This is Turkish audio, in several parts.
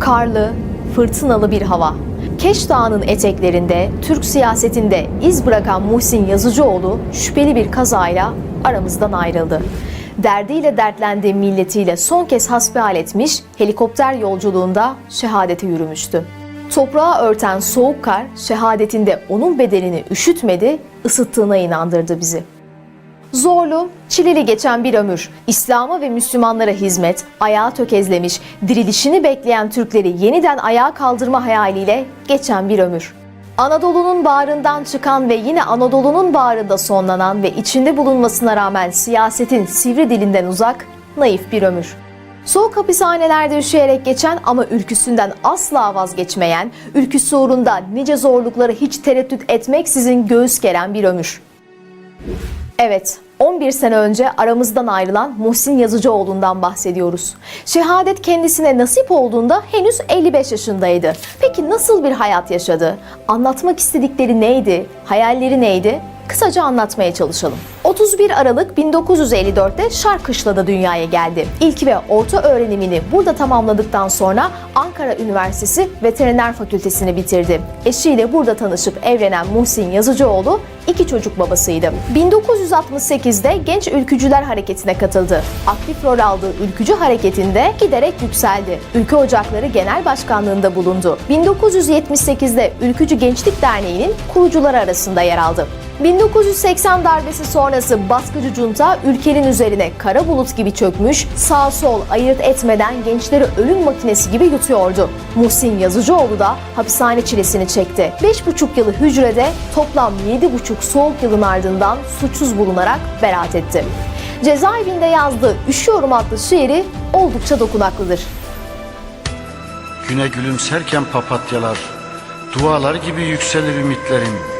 karlı, fırtınalı bir hava. Keş Dağı'nın eteklerinde Türk siyasetinde iz bırakan Muhsin Yazıcıoğlu şüpheli bir kazayla aramızdan ayrıldı. Derdiyle dertlendiği milletiyle son kez hasbihal etmiş, helikopter yolculuğunda şehadete yürümüştü. Toprağı örten soğuk kar şehadetinde onun bedenini üşütmedi, ısıttığına inandırdı bizi. Zorlu, çileli geçen bir ömür, İslam'a ve Müslümanlara hizmet, ayağı tökezlemiş, dirilişini bekleyen Türkleri yeniden ayağa kaldırma hayaliyle geçen bir ömür. Anadolu'nun bağrından çıkan ve yine Anadolu'nun bağrında sonlanan ve içinde bulunmasına rağmen siyasetin sivri dilinden uzak, naif bir ömür. Soğuk hapishanelerde üşüyerek geçen ama ülküsünden asla vazgeçmeyen, ülküsü uğrunda nice zorlukları hiç tereddüt etmeksizin göğüs geren bir ömür. Evet, 11 sene önce aramızdan ayrılan Muhsin Yazıcıoğlu'ndan bahsediyoruz. Şehadet kendisine nasip olduğunda henüz 55 yaşındaydı. Peki nasıl bir hayat yaşadı? Anlatmak istedikleri neydi? Hayalleri neydi? Kısaca anlatmaya çalışalım. 31 Aralık 1954'te Şarkışla'da dünyaya geldi. İlk ve orta öğrenimini burada tamamladıktan sonra Ankara Üniversitesi Veteriner Fakültesini bitirdi. Eşiyle burada tanışıp evlenen Muhsin Yazıcıoğlu iki çocuk babasıydı. 1968'de Genç Ülkücüler Hareketi'ne katıldı. Aktif rol aldığı ülkücü hareketinde giderek yükseldi. Ülke Ocakları Genel Başkanlığında bulundu. 1978'de Ülkücü Gençlik Derneği'nin kurucuları arasında yer aldı. 1980 darbesi sonrası baskıcı junta ülkenin üzerine kara bulut gibi çökmüş, sağ sol ayırt etmeden gençleri ölüm makinesi gibi yutuyordu. Muhsin Yazıcıoğlu da hapishane çilesini çekti. 5,5 yılı hücrede toplam 7,5 soğuk yılın ardından suçsuz bulunarak beraat etti. Cezaevinde yazdığı Üşüyorum adlı şiiri oldukça dokunaklıdır. Güne gülümserken papatyalar, dualar gibi yükselir ümitlerim.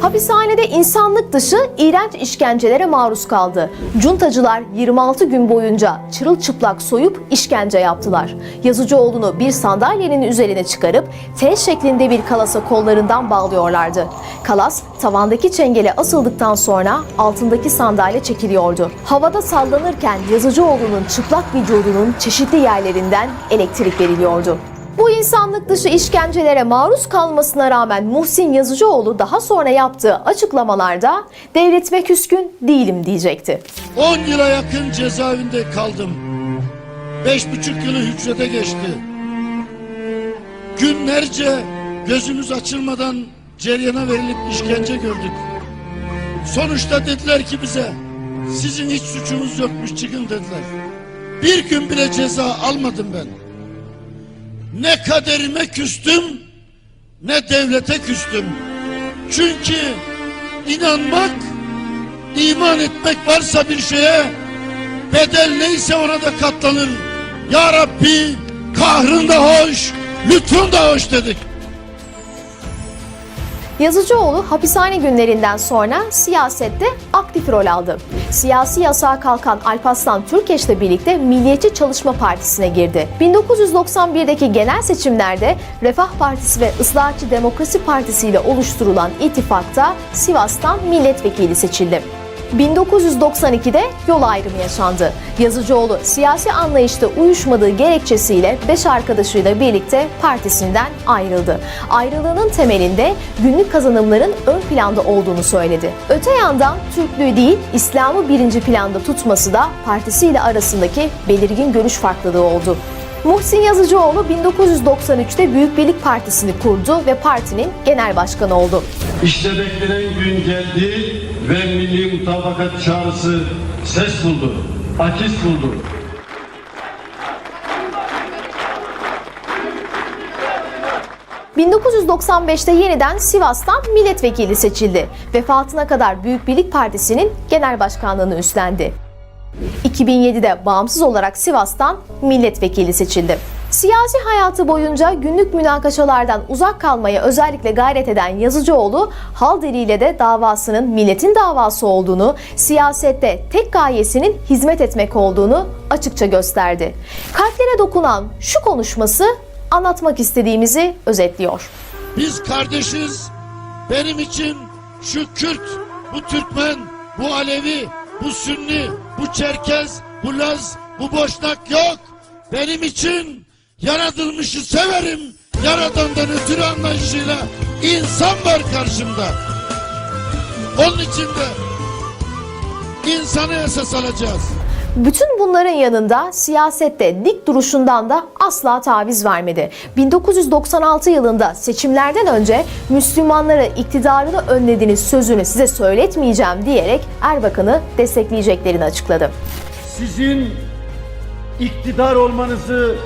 Hapishanede insanlık dışı iğrenç işkencelere maruz kaldı. Cuntacılar 26 gün boyunca çırılçıplak soyup işkence yaptılar. Yazıcıoğlu'nu bir sandalyenin üzerine çıkarıp T şeklinde bir kalasa kollarından bağlıyorlardı. Kalas tavandaki çengele asıldıktan sonra altındaki sandalye çekiliyordu. Havada sallanırken Yazıcıoğlu'nun çıplak vücudunun çeşitli yerlerinden elektrik veriliyordu. Bu insanlık dışı işkencelere maruz kalmasına rağmen Muhsin Yazıcıoğlu daha sonra yaptığı açıklamalarda devletime küskün değilim diyecekti. 10 yıla yakın cezaevinde kaldım. Beş buçuk yılı hücrede geçti. Günlerce gözümüz açılmadan ceryana verilip işkence gördük. Sonuçta dediler ki bize sizin hiç suçunuz yokmuş çıkın dediler. Bir gün bile ceza almadım ben. Ne kaderime küstüm ne devlete küstüm. Çünkü inanmak İman etmek varsa bir şeye bedel neyse ona da katlanır. Ya Rabbi kahrın da hoş, lütfun da hoş dedik. Yazıcıoğlu hapishane günlerinden sonra siyasette aktif rol aldı. Siyasi yasağa kalkan Alparslan Türkeş'le birlikte Milliyetçi Çalışma Partisi'ne girdi. 1991'deki genel seçimlerde Refah Partisi ve Islahatçı Demokrasi Partisi ile oluşturulan ittifakta Sivas'tan milletvekili seçildi. 1992'de yol ayrımı yaşandı. Yazıcıoğlu siyasi anlayışta uyuşmadığı gerekçesiyle beş arkadaşıyla birlikte partisinden ayrıldı. Ayrılığının temelinde günlük kazanımların ön planda olduğunu söyledi. Öte yandan Türklüğü değil İslam'ı birinci planda tutması da partisiyle arasındaki belirgin görüş farklılığı oldu. Muhsin Yazıcıoğlu 1993'te Büyük Birlik Partisi'ni kurdu ve partinin genel başkanı oldu. İşte beklenen gün geldi ve milli mutabakat çağrısı ses buldu, akis buldu. 1995'te yeniden Sivas'tan milletvekili seçildi. Vefatına kadar Büyük Birlik Partisi'nin genel başkanlığını üstlendi. 2007'de bağımsız olarak Sivas'tan milletvekili seçildi. Siyasi hayatı boyunca günlük münakaşalardan uzak kalmaya özellikle gayret eden Yazıcıoğlu, hal diliyle de davasının milletin davası olduğunu, siyasette tek gayesinin hizmet etmek olduğunu açıkça gösterdi. Kalplere dokunan şu konuşması anlatmak istediğimizi özetliyor. Biz kardeşiz. Benim için şu Kürt, bu Türkmen, bu Alevi, bu Sünni, bu Çerkez, bu Laz, bu Boşnak yok. Benim için yaratılmışı severim. Yaradandan ötürü anlayışıyla insan var karşımda. Onun için de insanı esas alacağız. Bütün bunların yanında siyasette dik duruşundan da asla taviz vermedi. 1996 yılında seçimlerden önce Müslümanları iktidarını önlediğiniz sözünü size söyletmeyeceğim diyerek Erbakan'ı destekleyeceklerini açıkladı. sizin iktidar olmanızı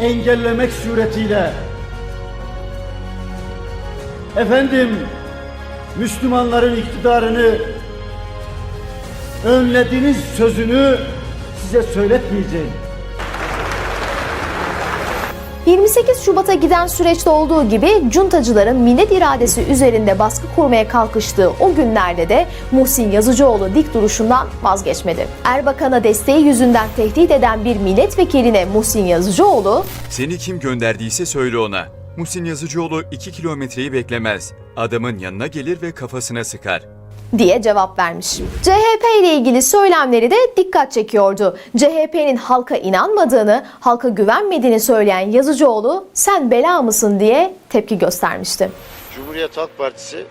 engellemek suretiyle efendim Müslümanların iktidarını önlediğiniz sözünü size söyletmeyeceğim. 28 Şubat'a giden süreçte olduğu gibi cuntacıların millet iradesi üzerinde baskı kurmaya kalkıştığı o günlerde de Muhsin Yazıcıoğlu dik duruşundan vazgeçmedi. Erbakan'a desteği yüzünden tehdit eden bir milletvekiline Muhsin Yazıcıoğlu Seni kim gönderdiyse söyle ona. Muhsin Yazıcıoğlu 2 kilometreyi beklemez. Adamın yanına gelir ve kafasına sıkar. Diye cevap vermiş. CHP ile ilgili söylemleri de dikkat çekiyordu. CHP'nin halka inanmadığını, halka güvenmediğini söyleyen Yazıcıoğlu sen bela mısın diye tepki göstermişti. Cumhuriyet Halk Partisi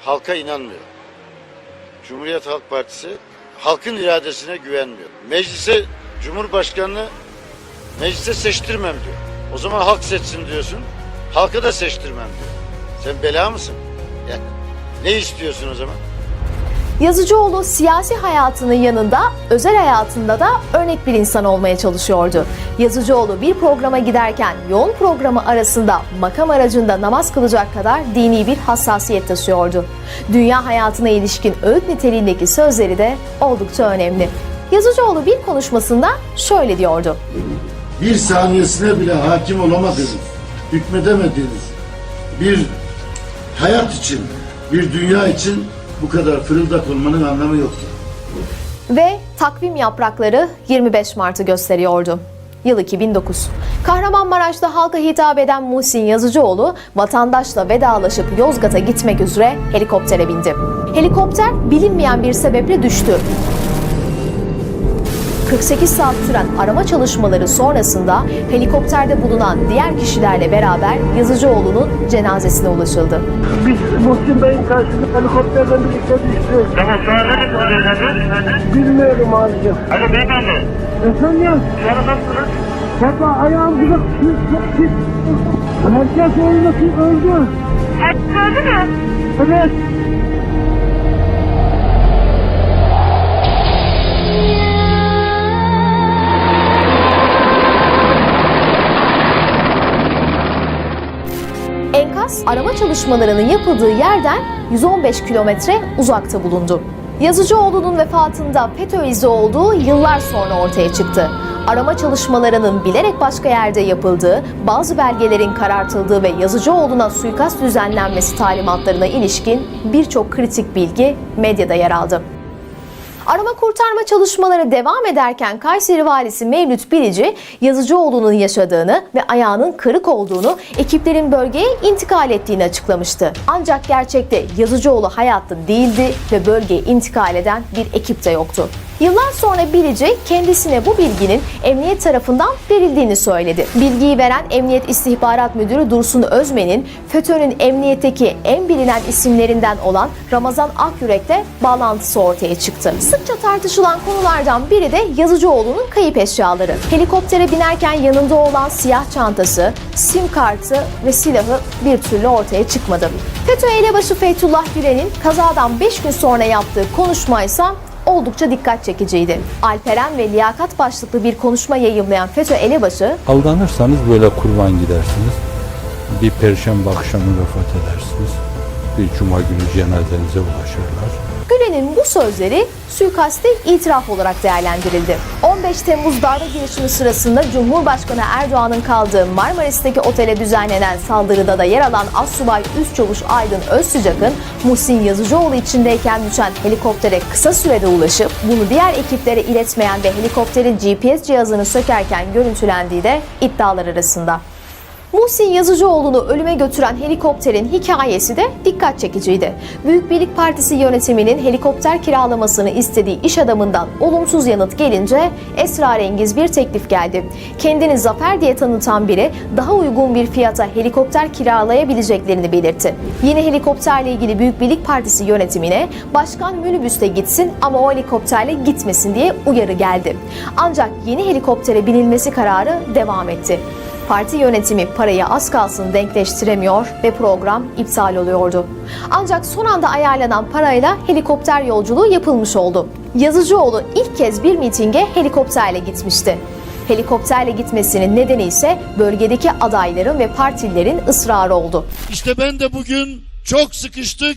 halka inanmıyor. Cumhuriyet Halk Partisi halkın iradesine güvenmiyor. Meclise Cumhurbaşkanını meclise seçtirmem diyor. O zaman halk seçsin diyorsun. Halka da seçtirmem diyor. Sen bela mısın? Ya, ne istiyorsun o zaman? Yazıcıoğlu siyasi hayatının yanında özel hayatında da örnek bir insan olmaya çalışıyordu. Yazıcıoğlu bir programa giderken yoğun programı arasında makam aracında namaz kılacak kadar dini bir hassasiyet taşıyordu. Dünya hayatına ilişkin öğüt niteliğindeki sözleri de oldukça önemli. Yazıcıoğlu bir konuşmasında şöyle diyordu. bir saniyesine bile hakim olamadığınız, hükmedemediğiniz bir hayat için, bir dünya için bu kadar fırıldak olmanın anlamı yoktur. Ve takvim yaprakları 25 Mart'ı gösteriyordu. Yıl 2009. Kahramanmaraş'ta halka hitap eden Muhsin Yazıcıoğlu vatandaşla vedalaşıp Yozgat'a gitmek üzere helikoptere bindi. Helikopter bilinmeyen bir sebeple düştü. 48 saat süren arama çalışmaları sonrasında helikopterde bulunan diğer kişilerle beraber Yazıcıoğlu'nun cenazesine ulaşıldı. Biz Muhsin Bey'in karşısında helikopterden birlikte düştü. Tamam sonra ne dediniz? Bilmiyorum abicim. Alo beyefendi. Efendim? Yaralansınız. Baba ayağım kızık. Pis, pis. Herkes öldü. Öldü. Herkes öldü mü? Evet. Çalışmalarının yapıldığı yerden 115 kilometre uzakta bulundu. Yazıcıoğlu'nun vefatında FETÖ izi olduğu yıllar sonra ortaya çıktı. Arama çalışmalarının bilerek başka yerde yapıldığı, bazı belgelerin karartıldığı ve Yazıcıoğlu'na suikast düzenlenmesi talimatlarına ilişkin birçok kritik bilgi medyada yer aldı. Arama kurtarma çalışmaları devam ederken Kayseri Valisi Mevlüt Bilici, Yazıcıoğlu'nun yaşadığını ve ayağının kırık olduğunu, ekiplerin bölgeye intikal ettiğini açıklamıştı. Ancak gerçekte Yazıcıoğlu hayatta değildi ve bölgeye intikal eden bir ekip de yoktu. Yıllar sonra Bilici kendisine bu bilginin emniyet tarafından verildiğini söyledi. Bilgiyi veren Emniyet İstihbarat Müdürü Dursun Özmen'in FETÖ'nün emniyetteki en bilinen isimlerinden olan Ramazan Akyürek'te bağlantısı ortaya çıktı. Sıkça tartışılan konulardan biri de Yazıcıoğlu'nun kayıp eşyaları. Helikoptere binerken yanında olan siyah çantası, sim kartı ve silahı bir türlü ortaya çıkmadı. FETÖ elebaşı Fethullah Gülen'in kazadan 5 gün sonra yaptığı konuşmaysa oldukça dikkat çekiciydi. Alperen ve Liyakat başlıklı bir konuşma yayımlayan FETÖ elebaşı Aldanırsanız böyle kurban gidersiniz. Bir perşembe akşamı vefat edersiniz. Bir cuma günü cenazenize ulaşırlar. Gülen'in bu sözleri suikaste itiraf olarak değerlendirildi. 15 15 Temmuz darbe girişimi sırasında Cumhurbaşkanı Erdoğan'ın kaldığı Marmaris'teki otele düzenlenen saldırıda da yer alan Assubay Üstçavuş Aydın Özsücak'ın Muhsin Yazıcıoğlu içindeyken düşen helikoptere kısa sürede ulaşıp bunu diğer ekiplere iletmeyen ve helikopterin GPS cihazını sökerken görüntülendiği de iddialar arasında. Muhsin Yazıcıoğlu'nu ölüme götüren helikopterin hikayesi de dikkat çekiciydi. Büyük Birlik Partisi yönetiminin helikopter kiralamasını istediği iş adamından olumsuz yanıt gelince esrarengiz bir teklif geldi. Kendini zafer diye tanıtan biri daha uygun bir fiyata helikopter kiralayabileceklerini belirtti. Yeni helikopterle ilgili Büyük Birlik Partisi yönetimine başkan minibüste gitsin ama o helikopterle gitmesin diye uyarı geldi. Ancak yeni helikoptere binilmesi kararı devam etti. Parti yönetimi parayı az kalsın denkleştiremiyor ve program iptal oluyordu. Ancak son anda ayarlanan parayla helikopter yolculuğu yapılmış oldu. Yazıcıoğlu ilk kez bir mitinge helikopterle gitmişti. Helikopterle gitmesinin nedeni ise bölgedeki adayların ve partililerin ısrarı oldu. İşte ben de bugün çok sıkıştık.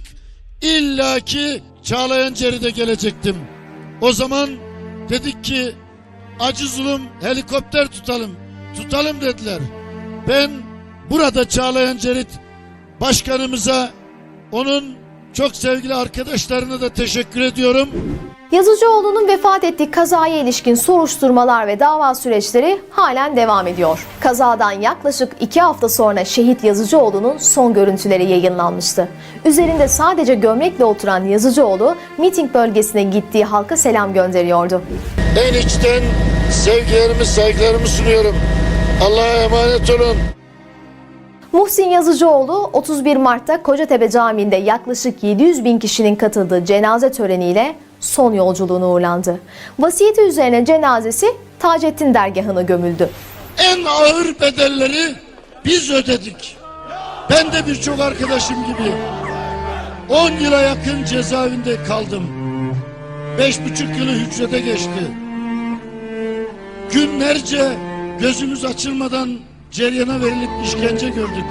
İlla ki Çağlayan Ceri'de gelecektim. O zaman dedik ki acı zulüm helikopter tutalım. Tutalım dediler. Ben burada Çağlayan Cerit başkanımıza onun çok sevgili arkadaşlarına da teşekkür ediyorum. Yazıcıoğlu'nun vefat ettiği kazaya ilişkin soruşturmalar ve dava süreçleri halen devam ediyor. Kazadan yaklaşık iki hafta sonra şehit Yazıcıoğlu'nun son görüntüleri yayınlanmıştı. Üzerinde sadece gömlekle oturan Yazıcıoğlu, miting bölgesine gittiği halka selam gönderiyordu. En içten sevgilerimi, saygılarımı sunuyorum. Allah'a emanet olun. Muhsin Yazıcıoğlu 31 Mart'ta Kocatepe Camii'nde yaklaşık 700 bin kişinin katıldığı cenaze töreniyle son yolculuğuna uğurlandı. Vasiyeti üzerine cenazesi Taceddin dergahına gömüldü. En ağır bedelleri biz ödedik. Ben de birçok arkadaşım gibi 10 yıla yakın cezaevinde kaldım. Beş buçuk yılı hücrede geçti. Günlerce gözümüz açılmadan ceryana verilip işkence gördük.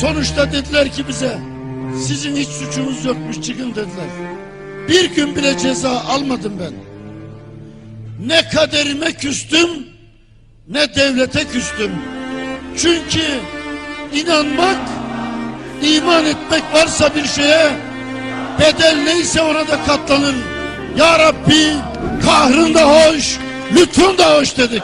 Sonuçta dediler ki bize sizin hiç suçunuz yokmuş çıkın dediler. Bir gün bile ceza almadım ben. Ne kaderime küstüm ne devlete küstüm. Çünkü inanmak, iman etmek varsa bir şeye bedel neyse ona da katlanır. Ya Rabbi kahrın da hoş, lütfun da hoş dedik.